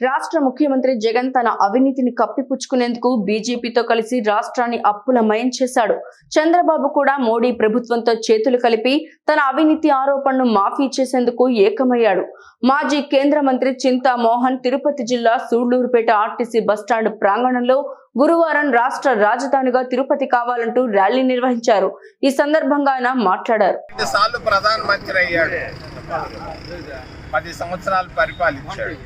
రాష్ట్ర ముఖ్యమంత్రి జగన్ తన అవినీతిని కప్పిపుచ్చుకునేందుకు బీజేపీతో కలిసి రాష్ట్రాన్ని అప్పులమయం చేశాడు. చంద్రబాబు కూడా మోడీ ప్రభుత్వంతో చేతులు కలిపి తన అవినీతి ఆరోపణను మాఫీ చేసేందుకు ఏకమయ్యాడు. మాజీ కేంద్ర మంత్రి చింతా మోహన్ తిరుపతి జిల్లా సూళ్ళూరుపేట ఆర్టీసీ బస్టాండ్ ప్రాంగణంలో గురువారం రాష్ట్ర రాజధానిగా తిరుపతి కావాలంటూ ర్యాలీ నిర్వహించారు. ఈ సందర్భంగా ఆయన మాట్లాడారు. పది సంవత్సరాలు పరిపాలించాడు.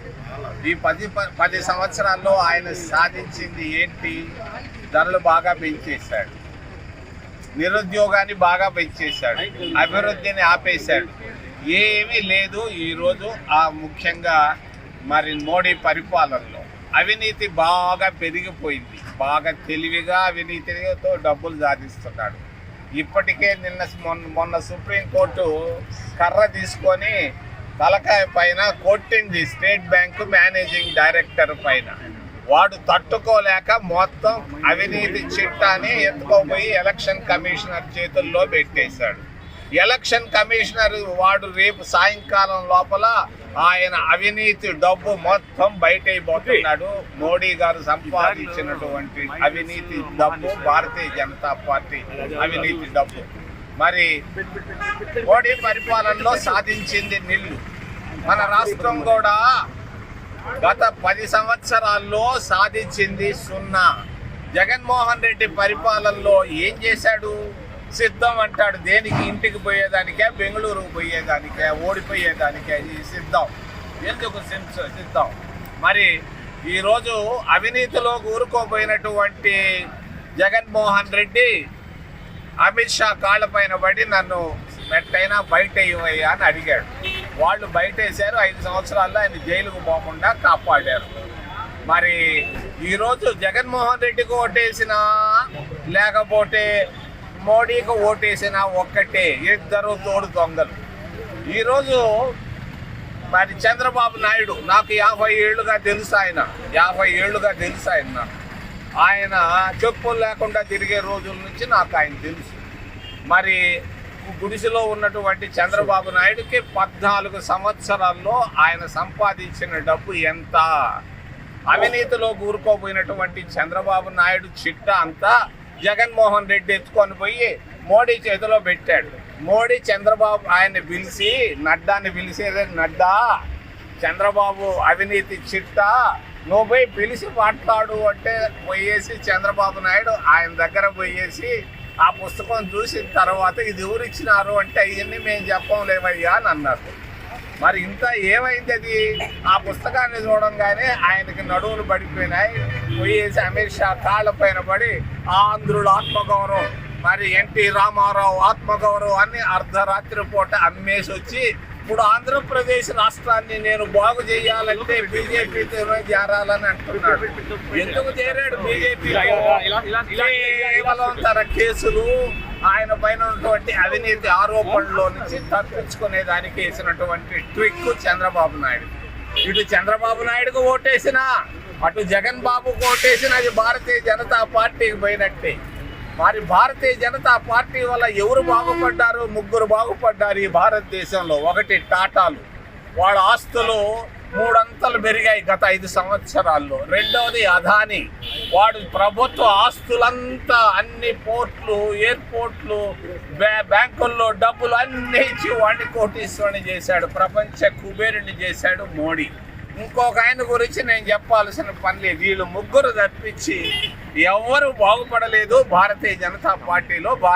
ఈ పది పది సంవత్సరాల్లో ఆయన సాధించింది ఏంటి? ధరలు బాగా పెంచేశాడు. నిరుద్యోగాన్ని బాగా పెంచేశాడు. అభివృద్ధిని ఆపేశాడు. ఏమీ లేదు ఈరోజు ఆ ముఖ్యంగా మరి మోడీ పరిపాలనలో. అవినీతి బాగా పెరిగిపోయింది. బాగా తెలివిగా అవినీతితో డబ్బులు సాధిస్తున్నాడు. ఇప్పటికే నిన్న మొన్న మొన్న సుప్రీంకోర్టు కర్ర తీసుకొని తలకాయ పైన కొట్టింది స్టేట్ బ్యాంకు మేనేజింగ్ డైరెక్టర్ పైన. వాడు తట్టుకోలేక మొత్తం అవినీతి చిట్టాని ఎత్తుకోపోయి ఎలక్షన్ కమిషనర్ చేతుల్లో పెట్టేశాడు. ఎలక్షన్ కమిషనర్ వాడు రేపు సాయంకాలం లోపల ఆయన అవినీతి డబ్బు మొత్తం బయటైపోతున్నాడు. మోడీ గారు సంపాదించినటువంటి అవినీతి డబ్బు భారతీయ జనతా పార్టీ అవినీతి డబ్బు. మరి మోడీ పరిపాలనలో సాధించింది నిల్లు. మన రాష్ట్రం కూడా గత పది సంవత్సరాల్లో సాధించింది సున్నా. జగన్మోహన్ రెడ్డి పరిపాలనలో ఏం చేశాడు? సిద్ధం అంటాడు. దేనికి? ఇంటికి పోయేదానికే బెంగళూరుకు పోయేదానికే ఓడిపోయేదానికే సిద్ధం. ఎందుకు సిద్ధం. మరి ఈరోజు అవినీతిలో ఊరుకోపోయినటువంటి జగన్మోహన్ రెడ్డి అమిత్ షా కాళ్ళపైన పడి నన్ను మెట్టైనా బయట ఇవ్వయ్యా అని అడిగాడు. వాళ్ళు బయట వేశారు ఐదు సంవత్సరాల్లో ఆయన జైలుకు పోకుండా కాపాడారు. మరి ఈరోజు జగన్మోహన్ రెడ్డికి ఓటేసినా లేకపోతే మోడీకి ఓటేసినా ఒక్కటే ఇద్దరు తోడు దొంగలు. ఈరోజు మరి చంద్రబాబు నాయుడు నాకు యాభై ఏళ్ళుగా తెలుసు ఆయన. యాభై ఏళ్ళుగా తెలుసు ఆయన నాకు. ఆయన చెప్పులు లేకుండా తిరిగే రోజుల నుంచి నాకు ఆయన తెలుసు. మరి గుడిసెలో ఉన్నటువంటి చంద్రబాబు నాయుడుకి పద్నాలుగు సంవత్సరాల్లో ఆయన సంపాదించిన డబ్బు ఎంత? అవినీతిలో కూరుకోపోయినటువంటి చంద్రబాబు నాయుడు చిట్ట అంతా జగన్మోహన్ రెడ్డి ఎత్తుకొని పోయి మోడీ చేతిలో పెట్టాడు. మోడీ చంద్రబాబు ఆయన్ని పిలిచి నడ్డాని పిలిచేదే నడ్డా? చంద్రబాబు అవినీతి చిట్టా? నువ్వు పోయి పిలిచి మాట్లాడు అంటే పోయేసి చంద్రబాబు నాయుడు ఆయన దగ్గర పోయేసి ఆ పుస్తకం చూసిన తర్వాత ఇది ఎవరిచ్చినారు అంటే అవన్నీ మేము చెప్పంలేమయ్యా అని అన్నారు. మరి ఇంత ఏమైంది అది? ఆ పుస్తకాన్ని చూడంగానే ఆయనకి నడువులు పడిపోయినాయి. పోయేసి అమిత్ షా కాళ్ళ పైన పడి ఆంధ్రుల ఆత్మగౌరవం. మరి ఎన్టీ రామారావు ఆత్మగౌరవం అని అర్ధరాత్రి పూట అమ్మేసి వచ్చి ఇప్పుడు ఆంధ్రప్రదేశ్ రాష్ట్రాన్ని నేను బాగు చేయాలంటే బీజేపీతో చేరాలని అంటున్నాడు. ఎందుకు చేరాడు బీజేపీ కేవలం తన కేసులు ఆయన పైన ఉన్నటువంటి అవినీతి ఆరోపణలో నుంచి తప్పించుకునే దానికి వేసినటువంటి ట్విక్ చంద్రబాబు నాయుడు. ఇటు చంద్రబాబు నాయుడుకు ఓటేసిన అటు జగన్ బాబుకు ఓటేసినా అది భారతీయ జనతా పార్టీకి పోయినట్టే. మరి భారతీయ జనతా పార్టీ వల్ల ఎవరు బాగుపడ్డారు ముగ్గురు బాగుపడ్డారు ఈ భారతదేశంలో. ఒకటి టాటాలు. వాళ్ళ ఆస్తులు మూడంతలు పెరిగాయి గత ఐదు సంవత్సరాల్లో. రెండవది అదాని. వాడు ప్రభుత్వ ఆస్తులంతా అన్ని పోర్ట్లు ఎయిర్పోర్ట్లు బ్యా- బ్యాంకుల్లో డబ్బులు అన్నీ ఇచ్చి వాడిని కోటీశ్వరుని చేశాడు. ప్రపంచ కుబేరుని చేశాడు మోడీ. ఇంకొక ఆయన గురించి నేను చెప్పాల్సిన పని లేదు. వీళ్ళు ముగ్గురు తప్పించి ఎవరు బాగుపడలేదు భారతీయ జనతా పార్టీలో